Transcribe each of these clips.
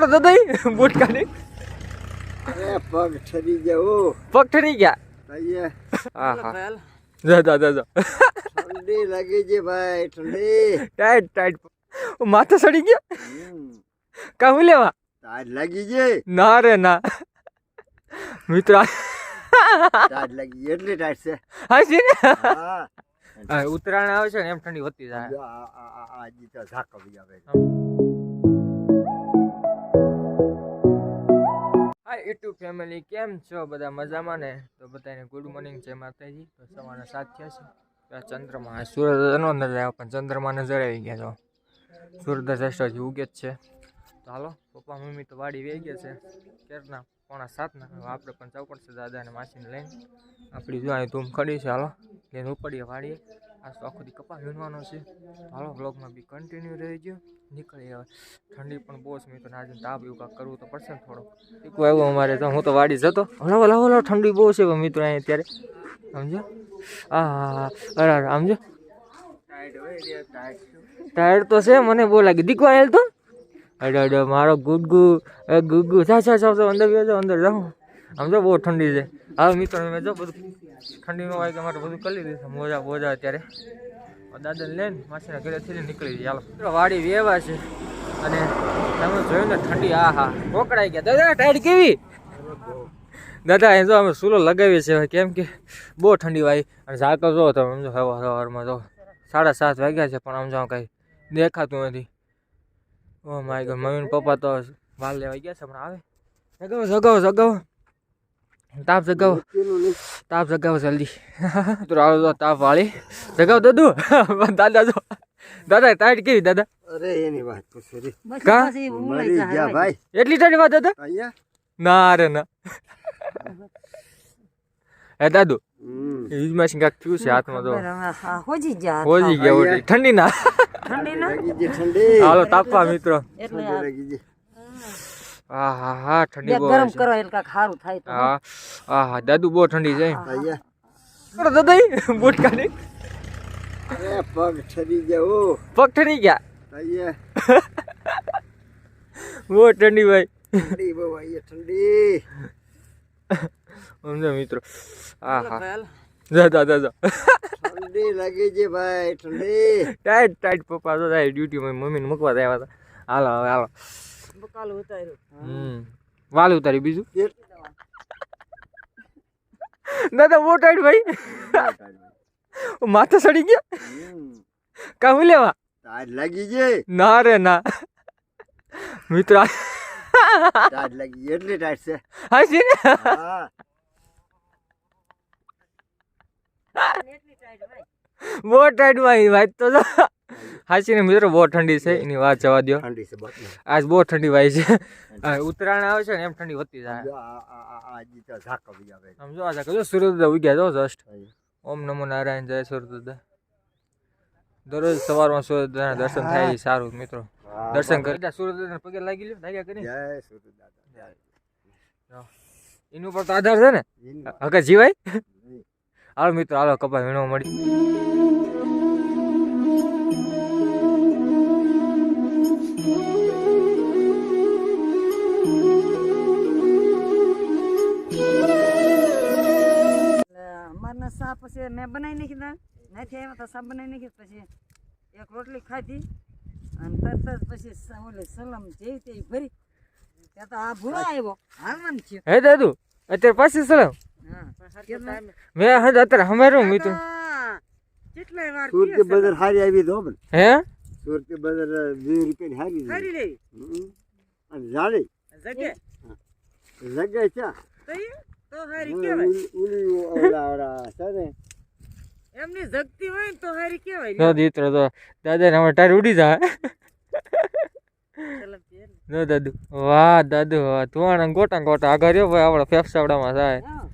કરો દાદા બૂટ કાઢી. અરે પગ ઠરી ગયો પગ ઠરી ગયા. હા હા. જા જા જા ઠંડી લાગી છે ભાઈ ઠંડી. Tight tight. માથે સડી ગયા? કામ લેવા? તાજ લાગી છે? ના રે ના. મિત્ર તાજ લાગી એટલે ટાઈટ છે. હા છે ને? હા. ઉત્તરાયણ આવે છે ને એમ ઠંડી વધતી જાય. આ આ આ આ જી તો ઝાક આવી હાય યુટ્યુબ ફેમિલી કેમ છો? બધા મજામાં ને? તો બધાને ગુડ મોર્નિંગ જય માતાજી. તો સવારના સાત થયા છે. આ ચંદ્રમાં સૂરજ નો નજર આવ્યો, પણ ચંદ્રમાં નજર આવી ગયા તો સૂરજ શ્રેષ્ઠ હજી ઉગે જ છે. તો હાલો, પપ્પા, મમ્મી તો વાડી વહી ગયા છે. કેરના પોણા સાતના. આપણે પણ જવું પડશે દાદા અને માસીને લઈને. આપણી જો અહીં ધૂમ ખડી છે, હાલો. લઈને ઉપડીએ વાડીએ. આજ તો આખો દી કપા વીણવાનો છે. હાલો બ્લોગમાં બી કન્ટિન્યુ રહી ગયો નીકળી હવે. ઠંડી પણ બહુ છે તો આજે તાપ એવું કાંક કરવું તો પડશે ને થોડો ટીકું આવ્યું અમારે તો હું તો વાડી જતો. હલો હલો હલો ઠંડી બહુ છે મિત્રો અહીંયા અત્યારે. સમજો? હા હા હા અરે અરે સમજો? ટાયર્ડ તો છે મને બહુ લાગે. દીકવા આવેલ તો? અડે અડે મારો એ ગુગુ સા સા સા અંદર બેસો અંદર જાઉં સમજો બહુ ઠંડી છે. હવે મિત્રો મેં જો બધું ઠંડીમાં વાગ્યા માટે બધું કરી દીધું મોજા બોજા અત્યારે. દાદાને લઈને માછીના ઘરેથી નીકળી જાય ચાલો વાડી વેવા છે. અને તમે જોયું ને ઠંડી આ હા. પકડાઈ ગયા. દાદા, ટાઈડ કેવી? દાદા એ જો અમે સૂલો લગાવીએ છીએ. કેમ કે બહુ ઠંડી વાય. અને ઝાકર જો તમે સમજો સવાર સવારમાં જો સાડા સાત વાગ્યા છે, પણ આમ જો કંઈ દેખાતું નથી. Oh my God, mummy papa તો વાલ લેવા ગયા છે, પણ આવે. જગાવો જગાવો જગાવો. તાપ જગાવો. તાપ જગાવો જલ્દી. તો આવો તો તાપ વાળી. જગાવો દાદુ. દાદા જો. દાદા ટાઈટ કેવી દાદા? અરે એની વાત પૂછો રે. કા? મરી ગયા ભાઈ. એટલી ટાઈટ વાત દાદા? અહીંયા? ના રે ના. એ દાદુ હમ. શિંગા કાંક થયું છે હાથમાં તો. હોજી જા હોજી ગયા ઠંડી ના. ઠંડી ના? ઠંડી. હાલો તાપવા મિત્રો. એટલે હા હા હા ઠંડી બહુ ગરમ કરો એટલે સારું થાય તો હા. હા હા દાદુ બહુ ઠંડી છે અહીંયા કરો દાદા બૂટ કાઢી અરે પગ ઠરી ગયો પગ ઠરી ગયા? અહીંયા બહુ ઠંડી ભાઈ. ઠંડી બહુ અહીંયા ઠંડી. સમજો મિત્રો. હા હા. જા જા જા જા. ઠંડી લાગી છે ભાઈ ઠંડી. ટાઈટ ટાઈટ પપ્પા તો ડ્યુટીમાં મમ્મીને મૂકવા આવ્યા હતા. હાલો હવે હાલો. બકાલું ઉતાર્યું. હમ. વાલ ઉતારી બીજું? ના તો બહુ ટાઈટ ભાઈ. માથે સડી ગયા? હમ. લેવા? તાજ લાગી ગઈ? ના રે ના. મિત્રો તાજ લાગી એટલે ટાઈટ છે. હા છે ને? બહુ ટાઈટ ભાઈ વાત તો જો. હાચી ને મિત્રો બહુ ઠંડી છે એની વાત જવા દો ઠંડી છે આજ બહુ ઠંડી વાય છે. ઉત્તરાયણ આવે છે ને એમ ઠંડી વધતી જાય. જો આ જી સમજો આ કજો સૂર્યોદય ઉગ્યા જો જસ્ટ. ઓમ નમો નારાયણ જય સૂર્યોદય દરરોજ સવારમાં સૂર્યોદયના દર્શન થાય સારું મિત્રો. દર્શન કરી સૂર્યોદયના પગે લાગી લ્યો લાગ્યા કરી જય સુરત એનું ઉપર તો આધાર છે ને? હકે જીવાય. હાલો મિત્રો હાલો કપાય વીણવા મળી. અમારના સા પછી મેં બનાવી નાખી દા નથી આવ્યા તો સા બનાવી નાખી પછી એક રોટલી ખાધી. અને તરત જ પછી ઓલી સલમ જેવી તેવી ભરી. ત્યાં તો આ ભૂરો આવ્યો. હાલવાનું થયું. હે દાદુ અત્યારે પાછી સલમ? હા. કેટલા મેં હજ અત્યારે હમેરું મિત્રો કેટલા વાર સુરતી બજાર હારી આવી તો હે સુરતી બજાર હારી છે. અને જાડી જગ્યા? છે તો તો હારી હું કહેવાય ઉલી- ઉલી ઓલા ઓલા છે ને. એમની જગતી હોય ને તો હારી કહેવાય જો દીત્ર તો દાદા ને ટાયર ઉડી જાય. છે ને. જો દાદુ. વાહ દાદુ વાહ. તું ગોટા ગોટા આગળ રહ્યો ભાઈ આપણા ફેફસાવડામાં થાય. હા.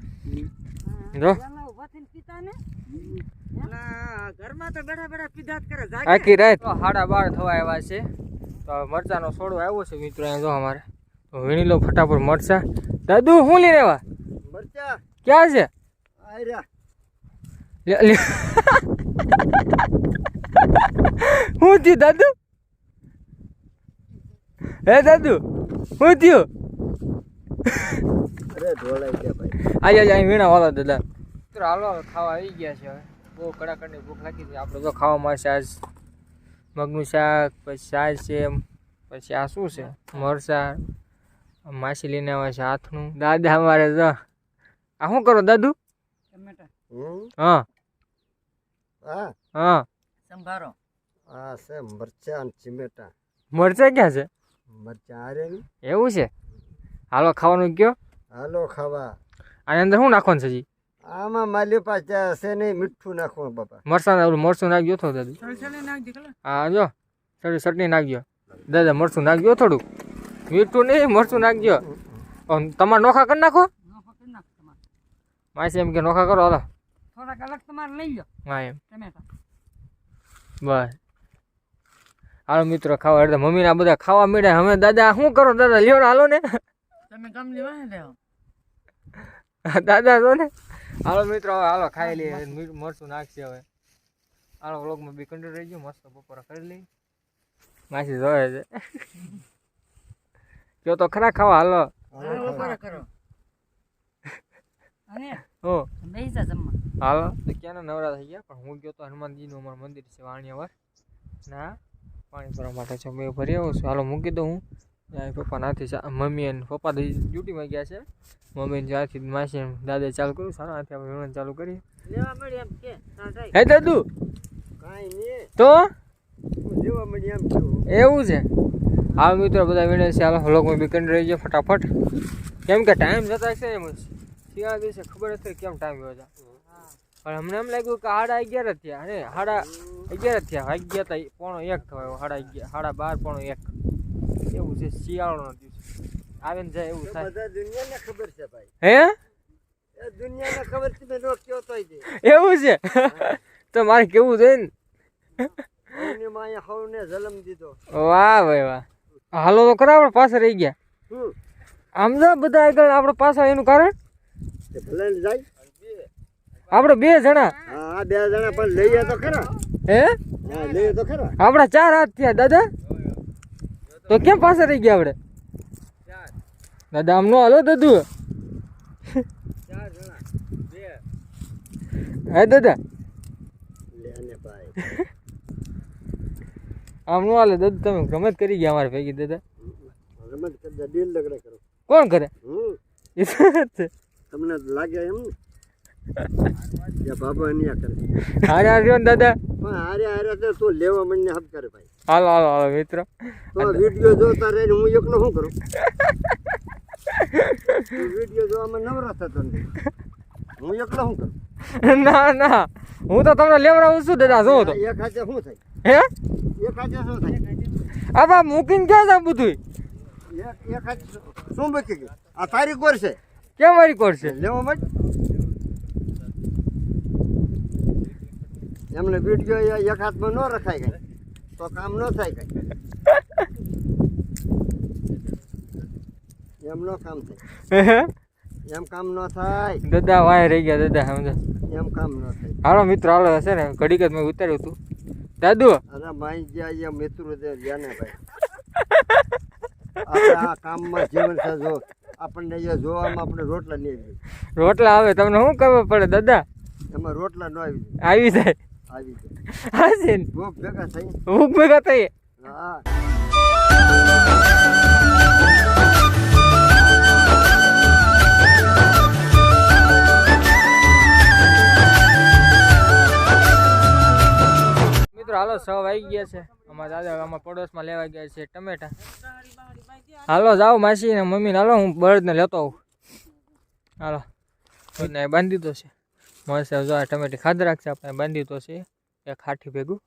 જો. પેલા ઊભા થઈને પીતા ને. પેલા ઘરમાં તો બેઠા બેઠા પીધા કરે આખી રાત. તો સાડા બાર થવા આવ્યા છે. તો મરચાનો છોડવો આવ્યો છે મિત્રો અહીંયા જો અમારે. તો વીણી લો ફટાફટ મરચા. દાદુ શું લઈને આવ્યા? મરચા ક્યાં છે. શું થયું દાદુ? હે દાદુ? શું થયું? અરે ઢોળાઈ ગયા ભાઈ. આજે અહીં વીણા વાળો દાદા. હાલો હવે ખાવા આવી ગયા છે હવે. બહુ કડાકડની ભૂખ લાગી છે. આપણે તો ખાવામાં છે આજ મગનું શાક પછી છાશ છે પછી આ શું છે? મરસા માસી લઈને આવે છે હાથનું. દાદા અમારે જો આ શું કરો દાદુ? ટમેટા. હા. હા. હા. સંભારો. આ છે મરચા અને ચિમેટા. મરચાં ક્યાં છે? મરચા આરે એવું છે? હાલો ખાવાનું કયો? હાલો ખાવા. આની અંદર શું નાખવાનું છે જી આમાં માલી પાસે છે નહીં મીઠું નાખવું બાપા. મરસાં ઓલું મરચું નાખજો થોડું દાદુ. હા જો. થોડી ચટણી નાખજો. દાદા મરસું નાખજો થોડુંક. મીઠું નહીં મરસું નાખજો. તમારે નોખા કરી નાખો નોખો કરી નાખ તમારે માસી એમ કે નોખા કરો હાલો. થોડાક અલગ તમારે લઈ લો હા એમ. બસ. હાલો મિત્રો ખાવા એટલે મમ્મીના બધા ખાવા મળ્યા. અમે દાદા શું કરો? દાદા લ્યો હાલો ને. તમે કામ લેવા ને દાદા તો ને. હાલો મિત્રો હવે હાલો ખાઈ લઈએ. મરચું નાખશે હવે. હાલો વ્લોગમાં બી કંટ્રોલ રહી ગયો મસ્ત બપોરા કરી લઈ માસી જોવે છે. કયો તો ખરા ખાવા હાલો. હાલો કરો. અને હો બેસી જમવા. હાલો. તો ક્યાંના નવરા થઈ ગયા? પણ હું ગયો તો હનુમાનજીનું અમારું મંદિર છે વાણિયાવર. ના પાણી ભરવા માટે છે. મેં ભરી આવું છું. હાલો મૂકી દઉં હું. ત્યાં પપ્પા નાથી મમ્મી અને પપ્પા ડ્યુટીમાં ગયા છે. મમ્મી ને જ્યાંથી માસી ને દાદા ચાલુ કર્યું. સારા હાથે આપણે વિમાન ચાલુ કરી લેવા મળી એમ કે. હે દાદુ? કાંઈ નહીં. તો? હું જેવા મળી એમ છું. એવું છે? આ મિત્રો બધા વિણે છે હાલો. વ્લોગમાં બી કરી રહી છે ફટાફટ. કેમ કે ટાઈમ જતા છે એમ શિયાળા દિવસે ખબર હતી કેમ ટાઈમ ગયો છે. પણ હમણાં એમ લાગ્યું કે સાડા અગિયાર જ થયા. ને સાડા અગિયાર જ થયા. વાગ્યા હતા પોણો એક થયો સાડા અગિયાર સાડા બાર પોણો એક. એવું છે શિયાળાનો દિવસ આવે ને જાય એવું થાય. બધા દુનિયાને ખબર છે ભાઈ. હે? એ દુનિયાને ખબર છે મેં નો કયો તોય દે એવું છે? તો મારે કેવું જોઈએ ને? હવની માએ હવને જલમ દીધો. વાહ ભાઈ વાહ. હાલો તો ખરા આપણે પાસે રહી ગયા. હમ. આમ બધા આગળ આપણે પાછા એનું કારણ? તે ભલે જાય. આપણે બે જણા? હા બે જણા પણ લઈએ તો ખરા. હે? હા લઈએ તો ખરા. આપણા ચાર હાથ થયા દાદા? તો કેમ પાછા રહી ગયા આપણે દાદા આમ નો હાલો દાદુ. હે દાદા? આમનો હાલે દાદુ તમે ગમત કરી ગયા અમારે ભેગી દાદા? કોણ કરે? હમ. એ છે. તમને લાગે એમ ને? બાબા અહીંયા કરે. હારે હારે ને દાદા. પણ હારે હારે તો તું લેવા મને હબ કરે ભાઈ. હાલો હાલો હાલો મિત્રો. તો વીડિયો જોતા રહીને હું એકલો શું કરું? વીડિયો જોવામાં નવરા થતો નથી. હું એકલો શું કરું? ના ના. હું તો તમને લેવડાવું છું દાદા જો તો. એક હાથે શું થાય? હે? એક હાથે શું થાય? આ બા મૂકીને ક્યાં જા બધું એક એક હાથે શું- બચી ગયું? આ તારીખ પર છે? કેમ મારી કોર છે? લેવો મત એમને વીડિયો એક હાથમાં ન રખાય કઈ. તો કામ ન થાય કઈ. એમ ન કામ થાય. એમ કામ ન થાય. દાદા વાય રહી ગયા દાદા સમજો. એમ કામ ન થાય. હાલો મિત્રો હાલો હશે ને? ઘડીક જ મેં ઉતાર્યું હતું દાદુ! અરે માઈ જ્યાં અહીંયા મિત્રો છે જ્યાંને ભાઈ. આ કામમાં જીવન છે જો આપણને અહીંયા જોવામાં આપણે રોટલા નહીં આવી. રોટલા આવે તમને શું ખબર પડે દાદા? એમાં રોટલા ન આવી આવી જાય. આવી જાય. હા છે ભૂખ ભેગા થઈ. ભૂખ ભેગા થઈ. હા. મિત્રો હાલો, છ વાગી ગયા છે. અમારા દાદા અમારા પડોશમાં લેવા ગયા છે ટમેટા. હાલો, જાઓ માસી ને મમ્મી હાલો, હું બળદને લેતો આવું. હાલો ને બાંધી દીધો છે. મસ્ત જો આ ટમેટી ખાધ રાખશે, આપણે બાંધી દીધો છે. એ ખાઠી ભેગું.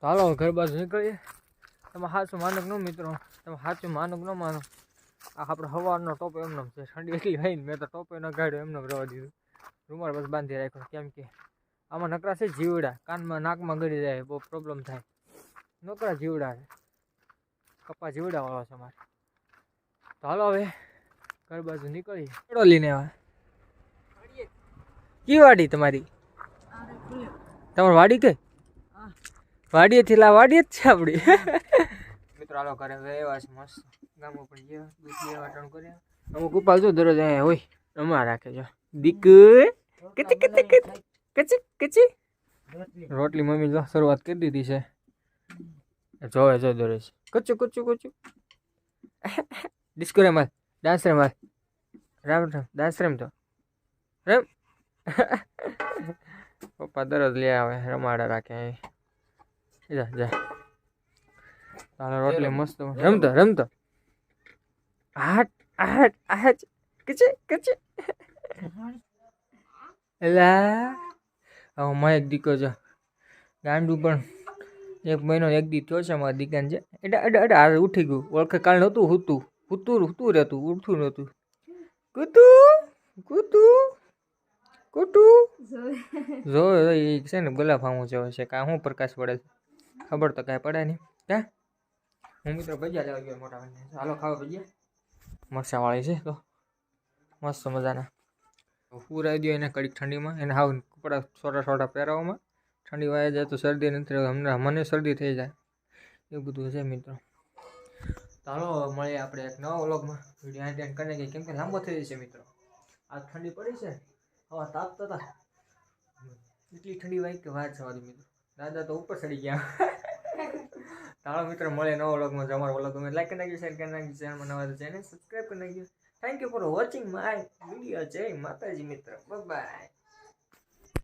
તો હાલો ઘર બાજુ નીકળીએ. તમે સાચું માનક ન મિત્રો. તમે સાચું માનક ન માનો. આ આપણે સવારનો ટોપ એમનો છે. ઠંડી એટલી હોય ને, મેં તો ટોપે ન કાઢ્યો એમને રવા દીધું. રૂમાલ બસ બાંધી રાખ્યો, કેમ કે આમાં નકરા છે જીવડા. કાનમાં નાકમાં ગળી જાય બહુ પ્રોબ્લેમ થાય. નકરા જીવડા છે. કપા જીવડા વાળો છે મારે. તો હાલો હવે ઘર બાજુ નીકળી ચડો લઈને આવે. કી વાડી તમારી? તમારી વાડી હા. વાડીએથી લા વાડીએ જ છે આપણી મિત્રો હાલો ઘરે એવા છે મસ્ત. ગામો પણ ગયા દૂધ વાટણ કર્યા. અમુક ઉપાલ જો દરરોજ અહીંયા હોય અમાર રાખે છે દીક કચી કે કચી કચી કચી? રોટલી. મમ્મી જો શરૂઆત કરી દીધી છે. જોવે જો દોરેશ કચું કચું કચું. ડિસ્કો રે માલ ડાન્સ રે માલ. રામ રામ ડાન્સ રેમ તો. રેમ. પપ્પા દરરોજ લે આવે રમાડા રાખે અહીં. જા જા. તારે રોટલી મસ્ત રમતો રમતો. આટ આટ આટ કચે કચે. એલા હવે માં એક દીકરો છે. ગાંડું પણ એક મહિનો એક દી થયો છે મારા દીકાને છે એટલે અડે અડે હારે ઉઠી ગયું. ઓળખે કાલ નહોતું હુતું. હુતું હુતું રહેતું. ઉઠતું નહોતું. કૂતું કૂતું કુટુ જો, એ છે ને ગુલાબ આમું જેવો છે. કાં શું પ્રકાશ પડે છે? ખબર તો કાંઈ પડે નહીં. ક્યાં? હું મિત્રો ભજીયા લેવા ગયો મોટા ભાઈને. હાલો, ખાવા ભજીયા મરચાવાળી છે, તો. મસ્ત મજાના. પૂરાઈ દો એને કડીક ઠંડીમાં. એને હાવ કપડા છોટા છોટા પહેરાવવામાં ઠંડી વાય જાય તો શરદી નથી હમણાં મને શરદી થઈ જાય. એવું બધું છે મિત્રો. ચાલો, મળીએ આપણે એક નવા વ્લોગમાં. વીડિયો એન્ડ કરી નાખીએ કેમ કે લાંબો થઈ જશે મિત્રો. આ ઠંડી પડી છે. હવા તાપતા હતા. એટલી ઠંડી વાય કે વાત સવારી મિત્રો. દાદા તો ઉપર ચડી ગયા. ચાલો મિત્રો મળે નવા વ્લોગમાં. જો અમારો વ્લોગ ગમે લાઈક કરી નાખ્યું શેર કરી નાખ્યું ચેનલમાં નવા ચેનલ સબસ્ક્રાઈબ કરી નાખ્યું thank you for watching my video જય માતાજી મિત્ર. બાય